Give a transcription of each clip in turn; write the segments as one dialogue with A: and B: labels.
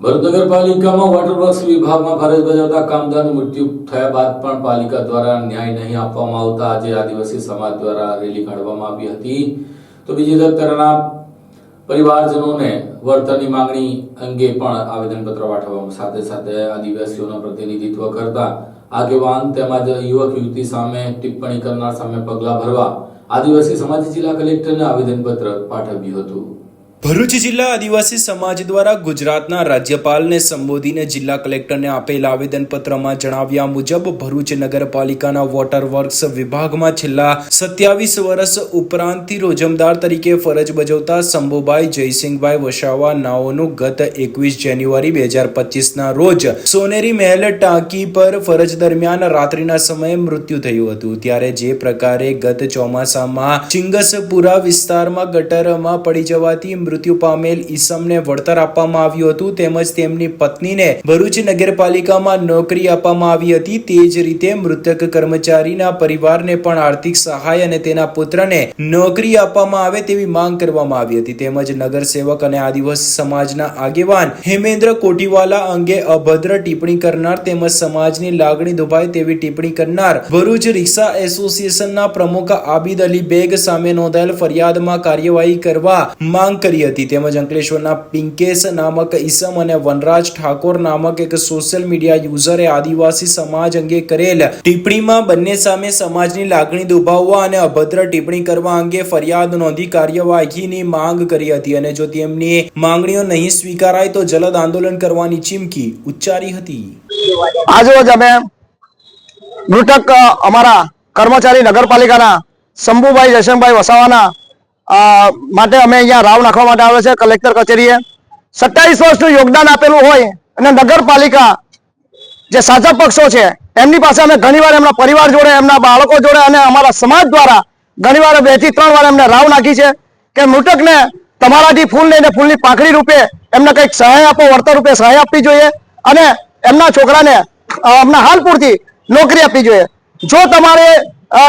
A: ભરૂચ નગરપાલિકામાં water works વિભાગમાં ફરજ બજાવતા કામદારનું મૃત્યુ થયા બાદ પણ પાલિકા દ્વારા ન્યાય નહીં આપવામાં આવતા આજે આદિવાસી સમાજ દ્વારા રેલી કાઢવામાં આવી હતી. તો બીજી તરફ તેના પરિવારજનોને વળતરની માંગણી અંગે પણ આવેદનપત્ર પાઠવવામાં સાથે સાથે આદિવાસીઓના પ્રતિનિધિત્વ કરતા આગેવાન તેમજ યુવક યુવતી સામે ટિપ્પણી કરનાર સામે પગલાં ભરવા આદિવાસી સમાજ જિલ્લા કલેક્ટરને આવેદનપત્ર પાઠવ્યું હતું.
B: ભરૂચ જિલ્લા આદિવાસી સમાજ દ્વારા ગુજરાતના રાજ્યપાલને સંબોધીને જિલ્લા કલેક્ટરને આપેલ આવેદનપત્રમાં જણાવ્યા મુજબ, ભરૂચ નગરપાલિકાના વોટર વર્ક્સ વિભાગમાં છેલ્લા સત્યાવીસ વર્ષ ઉપરાંતથી રોજમદાર તરીકે ફરજ બજાવતા શંભુભાઈ જયસિંહભાઈ વસાવા નાઓનું ગત એકવીસ જાન્યુઆરી બે હજાર પચીસના રોજ સોનેરી મહેલ ટાંકી પર ફરજ દરમિયાન રાત્રિના સમયે મૃત્યુ થયું હતું. ત્યારે જે પ્રકારે ગત ચોમાસામાં ચિંગસપુરા વિસ્તારમાં ગટરમાં પડી જવાથી મૃત્યુ પામેલ ઈસમને વળતર આપવામાં આવ્યું હતું તેમજ તેમની પત્નીને ભરૂચ નગરપાલિકામાં નોકરી આપવામાં આવી હતી. તે જ રીતે મૃતક કર્મચારીના પરિવારને પણ આર્થિક સહાય અને તેના પુત્રને નોકરી આપવામાં આવે તેવી માંગ કરવામાં આવી હતી. તેમજ નગરસેવક અને આદિવાસી સમાજના આગેવાન હેમેન્દ્ર કોટીવાલા અંગે અભદ્ર ટિપ્પણી કરનાર તેમજ સમાજની લાગણી દુભાય તેવી ટિપ્પણી કરનાર ભરૂચ રિક્ષા એસોસિએશનના પ્રમુખ આબિદ અલી બેગ સામે નોંધાયેલ ફરિયાદમાં કાર્યવાહી કરવા માંગ કરી હતી. તેમજ અંકલેશ્વરના પિંકેશ નામક ઈસમ અને વનરાજ ઠાકોર નામક એક સોશિયલ મીડિયા યુઝરે આદિવાસી સમાજ અંગે કરેલ ટિપ્પણીમાં બંને સામે સમાજની લાગણી દુભાવવા અને અભદ્ર ટિપ્પણી કરવા અંગે ફરિયાદ નોંધી કાર્યવાહીની માંગ કરી હતી. અને જો તેમની માંગણીઓ નહીં સ્વીકારાય તો જલદ આંદોલન કરવાની ચીમકી ઉચ્ચારી હતી.
C: આજરોજ અમે મૃતક અમારા કર્મચારી નગરપાલિકાના શંભુભાઈ જયશંકભાઈ વસાવાના માટે અમે અહીંયા રાવ નાખવા માટે આવે છે, કલેક્ટર કચેરીએ. સત્તાવીસ વર્ષનું યોગદાન આપેલું હોય અને નગરપાલિકા જે સાચા પક્ષો છે, એમની પાસે અમે ઘણીવાર એમના પરિવાર જોડે, એમના બાળકો જોડે અને અમારા સમાજ દ્વારા ઘણીવાર બેથી ત્રણ વાર એમને રાવ નાખી છે કે મૃતકને તમારાથી ફૂલ લઈને ફૂલની પાંખડી રૂપે એમને કંઈક સહાય આપો, વળતર રૂપે સહાય આપવી જોઈએ અને એમના છોકરાને એમના હાલ પૂરતી નોકરી આપવી જોઈએ. જો તમારે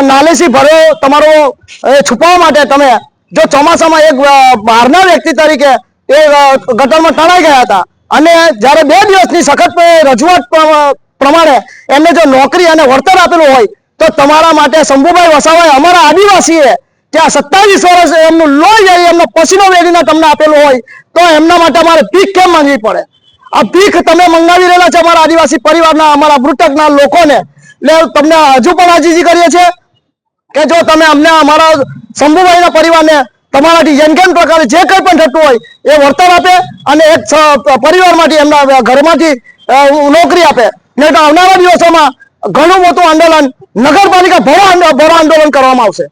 C: નાલેસી ભર્યો તમારો, એ, છુપાવવા માટે તમે જો ચોમાસામાં એક બહારના વ્યક્તિ તરીકે એ ગટરમાં તણાઈ ગયા હતા. અને જ્યારે બે દિવસની સખત રજૂઆત પ્ર- પ્રમાણે એમને જો નોકરી અને વળતર આપેલું હોય, તો તમારા માટે શંભુભાઈ વસાવાએ અમારા આદિવાસીએ ત્યાં સત્તાવીસ વર્ષ એમનું લોહી જાય એમનો પસીનો વેરીને તમને આપેલું હોય, તો એમના માટે અમારે ભીખ કેમ માંગવી પડે? આ ભીખ તમે મંગાવી રહેલા છે અમારા આદિવાસી પરિવારના, અમારા મૃતકના લોકોને. એટલે તમને હજુ પણ આજીજી કરીએ છીએ. કે જો તમે અમને અમારા શંભુભાઈના પરિવારને તમારાથી જેમ કેમ પ્રકારે જે કંઈ પણ થતું હોય, એ વળતર આપે અને એક પરિવારમાંથી એમના ઘરમાંથી નોકરી આપે. નહીં તો આવનારા દિવસોમાં ઘણું મોટું આંદોલન નગરપાલિકા ભરો ભરો આંદોલન કરવામાં આવશે.